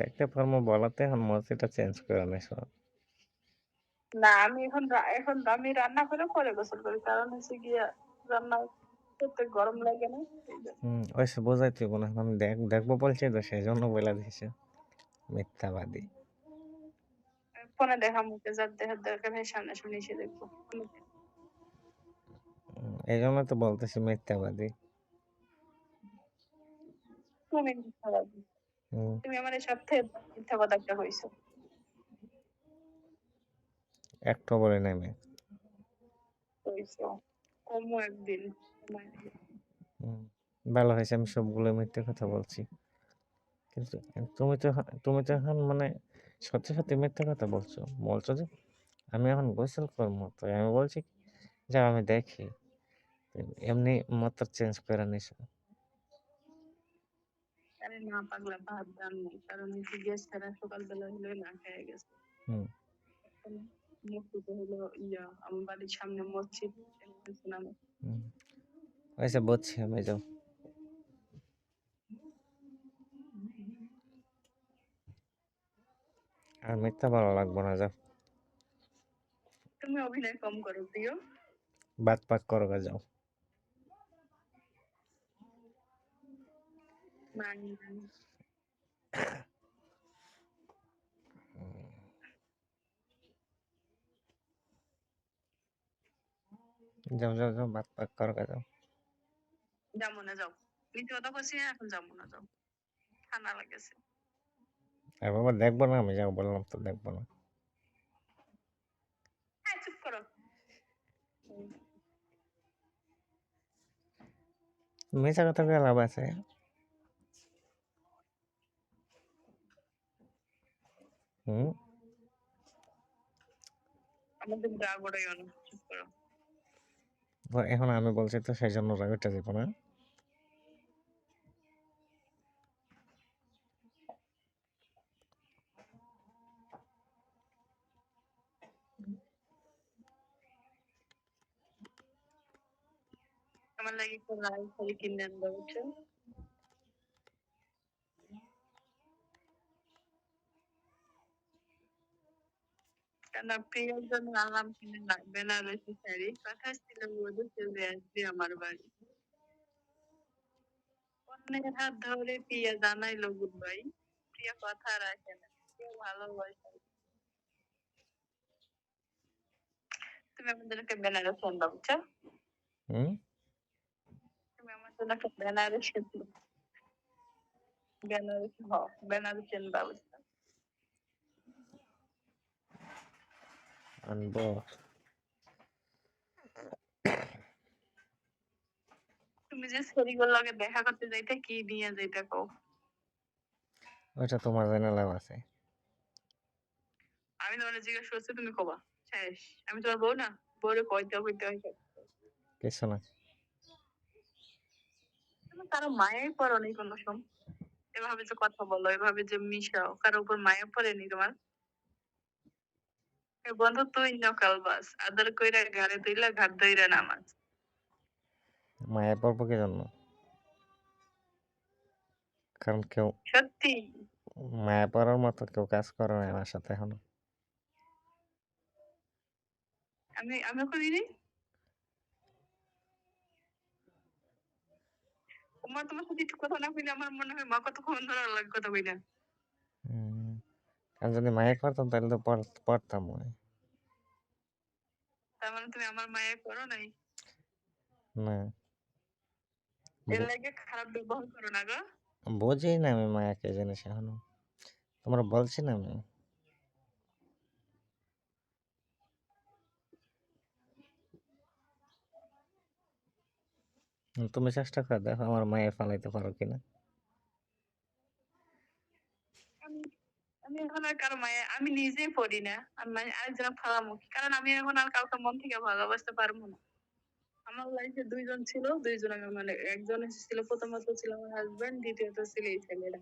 দেখতে পারব বলাতে এখন মসজিদটা চেঞ্জ করে নিছো। না আমি এখন এখন আমি রান্না করে পরে গোসল করি কারণ হচ্ছে গিয়া রান্না করতে গরম লাগে না এই জন্য। হুম, ওইসব বোঝাইতে হইব না। আমি দেখ দেখব বলছি তো সেজন্য বইলা দিছে। মিথ্যাবাদী। ফোনে দেখা মুখে যার দেখার দরকার হয় সামনাসামনি এসে দেখব হুম, এইজন্য তো বলতেছি মিথ্যাবাদী। তুমি মিথ্যাবাদী। হুম, তুমি আমার সাথে মিথ্যা কথা একটা কইছো একটু বলে নেমে। কইছো কমু একদিন হুম, ভালো হয়েছে আমি সবগুলো মিথ্যে কথা বলছি। কিন্তু তুমি তো এখন তুমি তো এখন মানে সত্যি, সত্যি মিথ্যে কথা বলছো। বলছো যে আমি এখন গোসল করব। তো আমি বলছি যা আমি দেখি। এমনি মত চেঞ্জ করে নিছো। আরে না পাগলা ভাত দাম নেই কারণ হচ্ছে গ্যাস ছাড়া সকালবেলা হলে না খেয়ে গেছে মসজিদে হলো ইয়া আমার বাড়ির সামনে মসজিদ আচ্ছা বুঝছি আমি যাও। আর মিথ্যা ভালো লাগবো না যাও। তুমি অভিনয় কম করো প্রিয় বাদ পাক করো যাও। মানি মানি যাও, যাও, যাও বাদ পাক করো যাও। যাব না যাও মিথ্যে কথা না, এখন যাব না যাও ঠান্ডা লাগেছে আর বাবা দেখব না আমি যাও বললাম তো দেখব না। হ্যাঁ চুপ করো মিছা কথা লাভ আছে। আমাদের রাগ ওড়াইও না চুপ করো এখন আমি বলছি তো সেই জন্য রাগ উঠে যাব না। আমার লাগে একটা লাল শাড়ি কিনে আনবা বুঝছ কেন প্রিয়ার জন্য আনলাম কিনে না বেনারসি শাড়ি কথা ছিল বলে চলে আসবে আমার বাড়ি অন্যের হাত ধরে প্রিয়া জানাইলো গুড বাই প্রিয়া কথা রাখে না প্রিয়া ভালোবাসে তুমি আমাদের একটা বেনারসি আনবা বুঝছ তুমি আমার জন্য একটা বেনারসি আনবা। হ বেনারসি আনবা বুঝছ আনব। তুমি যে সেরিগুলোর লগে দেখা করতে যাইতে কি নিয়ে যাইতে কও ওইটা তোমার জেনে লাভ আছে। আমি তোমার জিজ্ঞেস করছি তুমি কবা শেষ আমি তোমার বউ না বউরে কইতে কইতে কিছু না। কারও মায়াই পড়ো নি কোনো সময় এভাবে যে কথা বলো এভাবে যে মিশাও কারও উপর মায়া পড়েনি তোমার বন্ধু তুই নকাল বাস আদর কইরা ঘাড়ে তুইলা ঘাট ধইরা নামাজ মায়া পড়ব কি জন্য? কারণ কেউ সত্যি মায়া পড়ার মতো কেউ কাজ করে না আমার সাথে এখনও। আমি আমি করিনি তোমার তোমার সাথে একটু কথা না কইলে আমার মনে হয় মা কতক্ষণ ধরে কথা কই না আর যদি মায়া করতাম তাহলে তো পড়তাম ওই। তার মানে তুমি আমার মায়া করো নাই না। এর লাগে খারাপ ব্যবহার করো না গো বুঝি না আমি মায়া কে জিনিস এখনও। তোমরা বলছি না আমি। তুমি চেষ্টা করে দেখো আমার মায়ে ফালাইতে পারো কিনা। আমি আমি এখন আর কারও মায়া, আমি নিজেই পড়ি না। আমি মানে আরেকজন ফালামুখী কারণ আমি এখন আর কাউকে মন থেকে ভালোবাসতে পারব না। আমার লাইফে দুইজন ছিল, দুইজন আমি মানে একজন ছিল, প্রথমত ছিল আমার হাজবেন্ড দ্বিতীয়ত ছিল এই ছেলেটা।